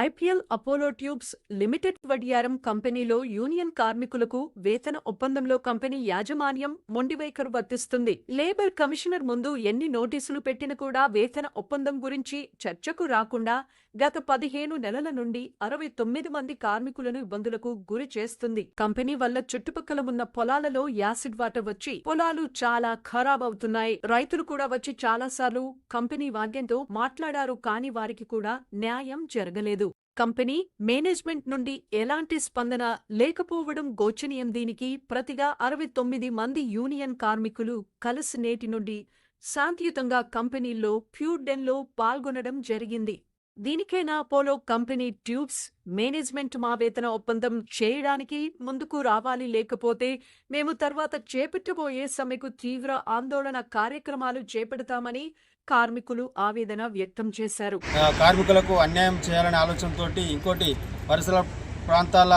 IPL Apollo tubes limited Vadiyaram కంపెనీలో union కార్మికులకు వేతన ఒప్పందంలో కంపెనీ యాజమాన్యం మొండివైఖరు వర్తిస్తుంది. లేబర్ కమిషనర్ ముందు ఎన్ని నోటీసులు పెట్టినా కూడా వేతన ఒప్పందం గురించి చర్చకు రాకుండా గత పదిహేను నెలల నుండి అరవై తొమ్మిది మంది కార్మికులను ఇబ్బందులకు గురి చేస్తుంది. కంపెనీ వల్ల చుట్టుపక్కల ఉన్న పొలాలలో యాసిడ్ వాటర్ వచ్చి పొలాలు చాలా ఖరాబ్ అవుతున్నాయి. రైతులు కూడా వచ్చి చాలాసార్లు కంపెనీ వాద్యంతో మాట్లాడారు కానీ వారికి కూడా న్యాయం జరగలేదు. కంపెనీ మేనేజ్మెంట్ నుండి ఎలాంటి స్పందన లేకపోవడం గోచనీయం దీనికి. ప్రతిగా అరవై తొమ్మిది మంది యూనియన్ కార్మికులు కలిసి నేటి నుండి శాంతియుతంగా కంపెనీల్లో ప్యూర్డెన్లో పాల్గొనడం జరిగింది. దీనికైనా అపోలో కంపెనీ ట్యూబ్స్ మేనేజ్మెంట్ మా వేతన ఒప్పందం చేయడానికి ముందుకు రావాలి లేకపోతే మేము తర్వాత చేపట్టబోయే సమ్మెకు తీవ్ర ఆందోళన కార్యక్రమాలు చేపడతామని కార్మికులు ఆవేదన వ్యక్తం చేశారు. కార్మికులకు అన్యాయం చేయాలనే ఆలోచనతో ఇంకోటి పరిసర ప్రాంతాల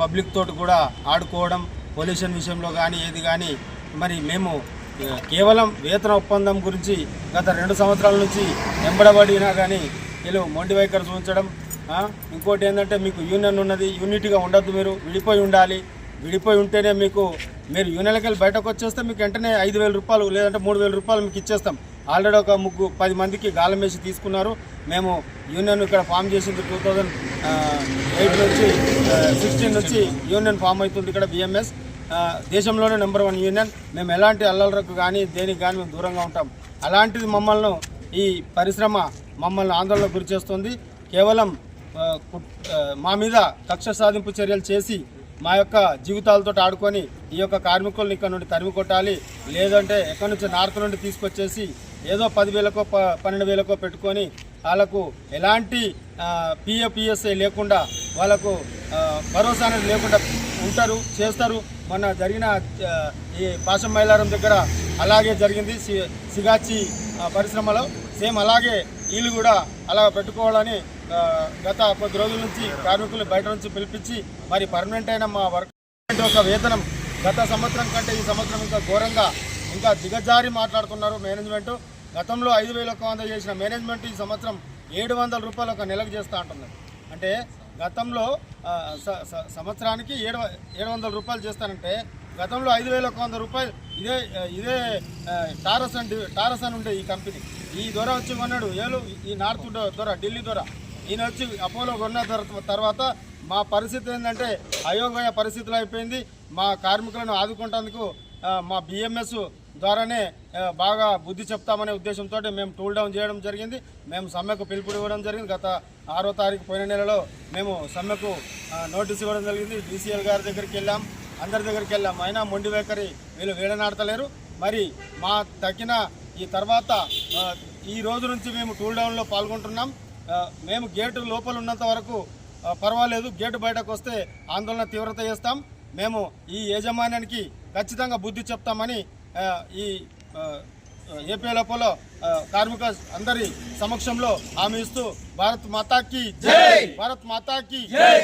పబ్లిక్ తోటి కూడా ఆడుకోవడం పొల్యూషన్ విషయంలో కానీ ఏది కానీ మరి మేము కేవలం వేతన ఒప్పందం గురించి గత రెండు సంవత్సరాల నుంచి వెంబడబడినా కానీ వీళ్ళు మొండి ఉంచడం ఇంకోటి ఏంటంటే మీకు యూనియన్ ఉన్నది యూనిట్గా ఉండద్దు మీరు విడిపోయి ఉండాలి. విడిపోయి ఉంటేనే మీకు మీరు యూనియన్కి వెళ్ళి బయటకు వచ్చేస్తే మీకు వెంటనే ఐదు వేల రూపాయలు లేదంటే మూడు వేల రూపాయలు మీకు ఇచ్చేస్తాం. ఆల్రెడీ ఒక ముగ్గు పది మందికి గాలం వేసి తీసుకున్నారు. మేము యూనియన్ ఇక్కడ ఫామ్ చేసింది టూ థౌజండ్ ఎయిట్ నుంచి సిక్స్టీన్ నుంచి యూనియన్ ఫామ్ అవుతుంది ఇక్కడ బిఎంఎస్ దేశంలోనే నెంబర్ వన్ యూనియన్ మేము ఎలాంటి అల్లలకు కానీ దేనికి కానీ మేము దూరంగా ఉంటాం. అలాంటిది మమ్మల్ని ఈ పరిశ్రమ మమ్మల్ని ఆందోళనకు గురి చేస్తుంది కేవలం కు- మా మీద కక్ష సాధింపు చర్యలు చేసి మా యొక్క జీవితాలతో ఆడుకొని ఈ యొక్క కార్మికులను ఇక్కడ నుండి తరిమి కొట్టాలి. లేదంటే ఎక్కడి నుంచి నార్కు నుండి తీసుకొచ్చేసి ఏదో పదివేలకో ప పన్నెండు వేలకో పెట్టుకొని వాళ్ళకు ఎలాంటి పిఎఫ్ఈఎస్ఐ లేకుండా వాళ్ళకు భరోసా అనేది లేకుండా ఉంటారు చేస్తారు. మొన్న జరిగిన ఈ పాశం మైలారం దగ్గర అలాగే జరిగింది. సిగాచి పరిశ్రమలో సేమ్ అలాగే వీళ్ళు కూడా అలా పెట్టుకోవాలని గత కొద్ది రోజుల నుంచి కార్మికులు బయట నుంచి పిలిపించి మరి పర్మనెంట్ అయిన మా వర్క్ ఒక వేతనం గత సంవత్సరం కంటే ఈ సంవత్సరం ఇంకా ఘోరంగా ఇంకా దిగజారి మాట్లాడుతున్నారు మేనేజ్మెంట్. గతంలో ఐదు వేల ఒక వంద చేసిన మేనేజ్మెంట్ ఈ సంవత్సరం ఏడు వందల రూపాయలు ఒక నెలకు చేస్తూ అంటున్నారు అంటే గతంలో స- స- సంవత్సరానికి ఏడు ఏడు వందల రూపాయలు చేస్తానంటే గతంలో ఐదు వేల ఒక వంద రూపాయలు ఇదే ఇదే టారస్ అండ్ టారస్ అని ఉండే ఈ కంపెనీ. ఈ దొర వచ్చి కొన్నాడు. ఏలు ఈ నార్త్ దొర ఢిల్లీ దొర. ఈయన వచ్చి అపోలో కొన్న తర్వాత మా పరిస్థితి ఏంటంటే అయోమయ పరిస్థితులు అయిపోయింది. మా కార్మికులను ఆదుకుంటేందుకు మా బిఎంఎస్ ద్వారానే బాగా బుద్ధి చెప్తామనే ఉద్దేశంతో మేము టూల్ డౌన్ చేయడం జరిగింది. మేము సమ్మెకు పిలుపు ఇవ్వడం జరిగింది. గత ఆరో తారీఖు పోయిన నెలలో మేము సమ్మెకు నోటీస్ ఇవ్వడం జరిగింది. డీసీఎల్ గారి దగ్గరికి వెళ్ళాం. అందరి దగ్గరికి వెళ్ళాం. అయినా మొండి వైఖరి వీళ్ళు వేడనాడతలేరు. మరి మా తగిన ఈ తర్వాత ఈ రోజు నుంచి మేము టూల్ డౌన్లో పాల్గొంటున్నాం. మేము గేటు లోపల ఉన్నంత వరకు పర్వాలేదు. గేటు బయటకు వస్తే ఆందోళన తీవ్రత చేస్తాం. మేము ఈ యాజమాన్యానికి ఖచ్చితంగా బుద్ధి చెప్తామని ఈ ఏపీ లోపల కార్మిక అందరి సమక్షంలో హామీ ఇస్తూ భారత్ మాతాకి జై! భారత్ మాతాకి జై!